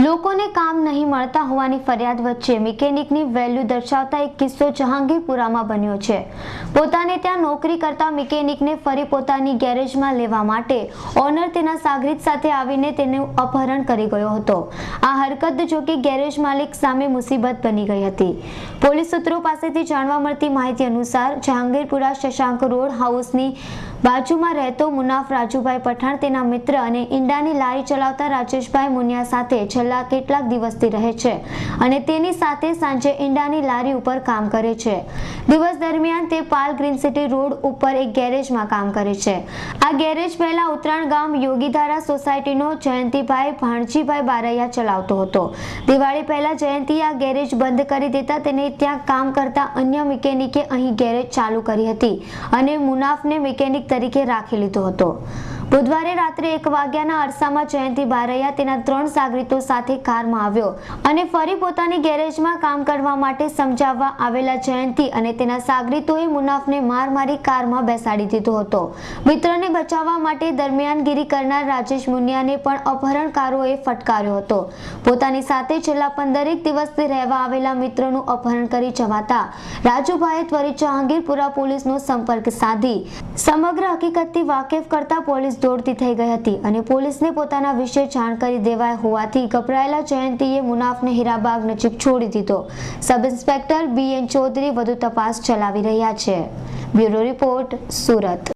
લોકોને કામ નહીં મળતા હોવાની ફરિયાદ વચ્ચે મિકેનિકની વેલ્યુ દર્શાવતા એક કિસ્સો જહાંગીરપુરામાં બન્યો છે. પોતાને ત્યાં નોકરી કરતા મિકેનિકને ફરી પોતાની ગેરેજમાં લેવા માટે ઓનર તેના સાગરીત સાથે આવીને તેનું અપહરણ કરી ગયો હતો. આ હરકત જો કે ગેરેજ માલિક સામે મુસીબત બની ગઈ હતી. પોલીસ સૂત્રો પાસેથી જાણવા મળતી માહિતી અનુસાર જહાંગીરપુરા શશાંક રોડ હાઉસની બાજુમાં રહેતો મુનાફ રાજુભાઈ પઠાણ તેના મિત્ર અને ઈંડાની લારી ચલાવતા રાજેશભાઈ મુનિયા સાથે છેલ્લા કેટલાક દિવસથી રહે છે અને તેની સાથે સાંજે ઈંડાની લારી ઉપર કામ કરે છે. દિવસ દરમિયાન તે પાલ ગ્રીન સિટી રોડ ઉપર એક ગેરેજમાં કામ કરે છે. આ ગેરેજ પહેલા ઉત્તરાયણ ગામ યોગીધારા સોસાયટીનો જયંતિભાઈ ભાણજીભાઈ બારૈયા ચલાવતો હતો. દિવાળી પહેલા જયંતિએ આ ગેરેજ બંધ કરી દેતા તેને ત્યાં કામ કરતા અન્ય મિકેનિકે અહીં ગેરેજ ચાલુ કરી હતી અને મુનાફને મિકેનિક તરીકે રાખી લીધો હતો. બુધવારે રાત્રે એક વાગ્યાના અરસામાં જયંતિ બારૈયા તેના ત્રણ સાગરીતો સાથે કારમાં આવ્યો અને ફરી પોતાની ગેરેજમાં કામ કરવા માટે સમજાવવા આવેલા જયંતિ અને તેના સાગરીતોએ મુનાફને માર મારી કારમાં બેસાડી દીધો હતો. મિત્રને બચાવવા માટે દરમિયાનગીરી કરનાર રાજેશ મુનિયાને પણ અપહરણકારોએ ફટકાર્યો હતો. પોતાની સાથે છેલ્લા પંદરેક દિવસથી રહેવા આવેલા મિત્રનું અપહરણ કરી જવાતા રાજુભાઈએ ત્વરિત જહાંગીરપુરા પોલીસનો સંપર્ક સાધી. સમગ્ર હકીકતથી વાકેફ કરતા પોલીસ દોડતી થઈ ગઈ હતી અને પોલીસને પોતાના વિશે જાણ કરી દેવાય હોવાથી ગભરાયેલા જયંતીએ મુનાફને હીરાબાગ નજીક છોડી દીધો. Sub inspector B N Chaudhary વધુ તપાસ ચલાવી રહ્યા છે. Bureau report Surat.